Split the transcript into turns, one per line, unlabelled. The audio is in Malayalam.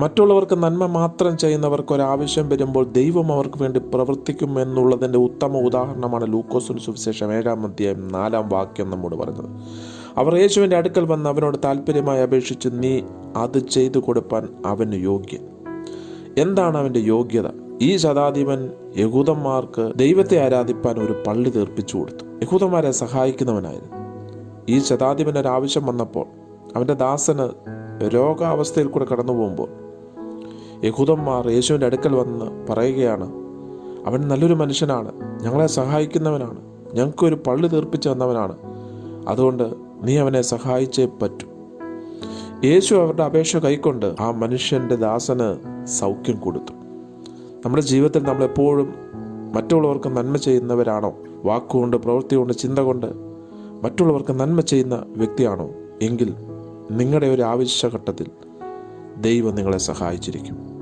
മറ്റുള്ളവർക്ക് നന്മ മാത്രം ചെയ്യുന്നവർക്ക് ഒരാവശ്യം വരുമ്പോൾ ദൈവം അവർക്ക് വേണ്ടി പ്രവർത്തിക്കും എന്നുള്ളതിന്റെ ഉത്തമ ഉദാഹരണമാണ് ലൂക്കോസിന് സുവിശേഷം ഏഴാം അധ്യായം നാലാം വാക്യം നമ്മോട് പറഞ്ഞത് അവർ യേശുവിന്റെ അടുക്കൽ വന്ന് അവനോട് താല്പര്യമായി അപേക്ഷിച്ച് നീ അത് ചെയ്തു കൊടുപ്പാൻ അവന് യോഗ്യൻ. എന്താണ് അവന്റെ യോഗ്യത? ഈ ശതാധിപൻ യഹൂദന്മാർക്ക് ദൈവത്തെ ആരാധിപ്പാൻ ഒരു പള്ളി തീർപ്പിച്ചു കൊടുത്തു. യഹൂദന്മാരെ സഹായിക്കുന്നവനായിരുന്നു. ഈ ആവശ്യം വന്നപ്പോൾ അവന്റെ ദാസന് രോഗാവസ്ഥയിൽ കൂടെ കടന്നു പോകുമ്പോൾ യഹൂദന്മാർ യേശുവിന്റെ അടുക്കൽ വന്ന് പറയുകയാണ് അവൻ നല്ലൊരു മനുഷ്യനാണ്. ഞങ്ങളെ സഹായിക്കുന്നവനാണ്. ഞങ്ങൾക്കൊരു പള്ളി തീർപ്പിച്ചു വന്നവനാണ് അതുകൊണ്ട് നീ അവനെ സഹായിച്ചേ പറ്റൂ. യേശു അവരുടെ അപേക്ഷ കൈക്കൊണ്ട് ആ മനുഷ്യന്റെ ദാസന് സൗഖ്യം കൊടുത്തു. നമ്മുടെ ജീവിതത്തിൽ നമ്മളെപ്പോഴും മറ്റുള്ളവർക്ക് നന്മ ചെയ്യുന്നവരാണോ? വാക്കുകൊണ്ട് പ്രവൃത്തി കൊണ്ട് ചിന്ത കൊണ്ട് മറ്റുള്ളവർക്ക് നന്മ ചെയ്യുന്ന വ്യക്തിയാണോ? എങ്കിൽ നിങ്ങളുടെ ഒരു ആവശ്യഘട്ടത്തിൽ ദൈവം നിങ്ങളെ സഹായിച്ചിരിക്കും.